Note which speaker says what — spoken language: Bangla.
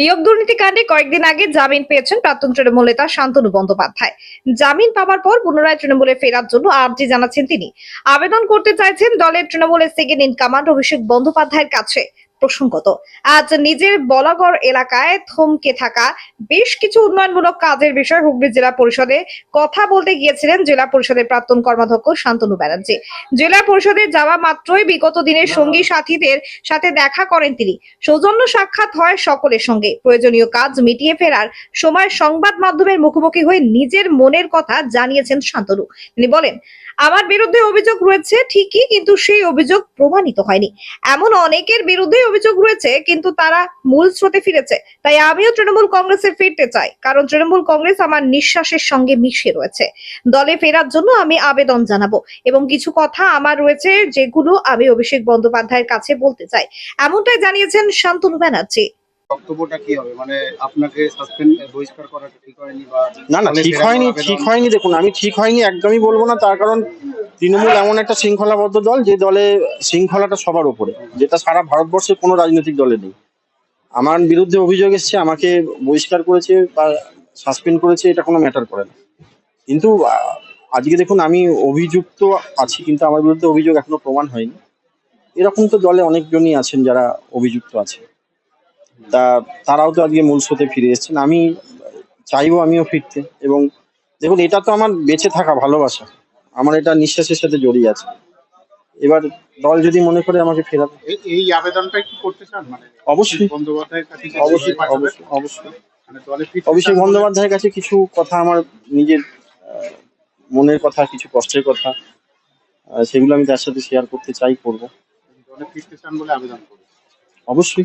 Speaker 1: নিয়োগ দুর্নীতি কাণ্ডে কয়েকদিন আগে জামিন পেয়েছেন প্রাক্তন তৃণমূল নেতা শান্তনু বন্দ্যোপাধ্যায়। জামিন পাওয়ার পর পুনরায় তৃণমূলে ফেরার জন্য আর্জি জানাচ্ছেন তিনি। আবেদন করতে চাইছেন দলের তৃণমূলের সেকেন্ড ইন কমান্ড অভিষেক বন্দ্যোপাধ্যায়ের কাছে। প্রসঙ্গত, আজ নিজের বলাগড় এলাকায় থমকে থাকা বেশ কিছু উন্নয়নমূলক কাজের বিষয়ে হুগলি জেলা পরিষদে কথা বলতে গিয়েছিলেন জেলা পরিষদের প্রাক্তন কর্মাধ্যক্ষ শান্তনু ব্যানার্জি। জেলা পরিষদে যাওয়া মাত্রই বিগত দিনের সঙ্গী সাথীদের সাথে দেখা করেন তিনি। সৌজন্য সাক্ষাৎ হয় সকলের সঙ্গে। প্রয়োজনীয় কাজ মিটিয়ে ফেরার সময় সংবাদ মাধ্যমের মুখোমুখি হয়ে নিজের মনের কথা জানিয়েছেন শান্তনু। তিনি বলেন, আমার বিরুদ্ধে অভিযোগ রয়েছে ঠিকই, কিন্তু সেই অভিযোগ প্রমাণিত হয়নি। এমন অনেকের বিরুদ্ধে অভিযোগ রয়েছে কিন্তু তারা মূল স্রোতে ফিরেছে। তাই আমিও তৃণমূল কংগ্রেসে ফিরতে চাই কারণ তৃণমূল কংগ্রেস আমার নিঃশ্বাসের সঙ্গে মিশে রয়েছে। দলে ফেরার জন্য আমি আবেদন জানাব এবং কিছু কথা আমার রয়েছে যেগুলো আমি অভিষেক বন্দ্যোপাধ্যায়ের কাছে বলতে চাই। এমনটাই জানিয়েছেন শান্তনু ব্যানার্জি।
Speaker 2: বক্তব্যটা কি হবে? মানে আপনাকে সাসপেন্ড বহিষ্কার করাটা ঠিক হয়নি বা
Speaker 3: না না ঠিক হয়নি ঠিক হয়নি দেখুন আমি ঠিক হয়নি একদমই বলব না তার কারণ তৃণমূল এমন একটা শৃঙ্খলাবদ্ধ দল যে দলে শৃঙ্খলাটা সবার উপরে, যেটা সারা ভারতবর্ষের কোনো রাজনৈতিক দলে নেই। আমার বিরুদ্ধে অভিযোগ এসছে, আমাকে বহিষ্কার করেছে বা সাসপেন্ড করেছে, এটা কোনো ম্যাটার করে না। কিন্তু আজকে দেখুন, আমি অভিযুক্ত আছি, কিন্তু আমার বিরুদ্ধে অভিযোগ এখনও প্রমাণ হয়নি। এরকম তো দলে অনেকজনই আছেন যারা অভিযুক্ত আছে। তা, তারাও তো আজকে মূল স্রোতে ফিরে এসছেন। আমি চাইব আমিও ফিরতে। এবং দেখুন, এটা তো আমার বেঁচে থাকা ভালোবাসা। আমার এটা নিঃশ্বাসের সাথে জড়িয়ে আছে। এবার দল যদি মনে করে আমাকে ফেরাবে।
Speaker 2: এই- আবেদনটা কি করতে চান? মানে
Speaker 3: অবশ্যই।
Speaker 2: বন্দ্যোপাধ্যায়ের কাছে
Speaker 3: অবশ্যই অবশ্যই অবশ্যই।
Speaker 2: মানে ফিরতে চান বলে-
Speaker 3: বন্দ্যোপাধ্যায়ের কাছে কিছু কথা আমার নিজের মনের কথা কিছু কষ্টের কথা সেগুলো আমি তার সাথে শেয়ার করতে চাই করব।
Speaker 2: দলে ফিরতে বলে আবেদন করুন
Speaker 3: অবশ্যই।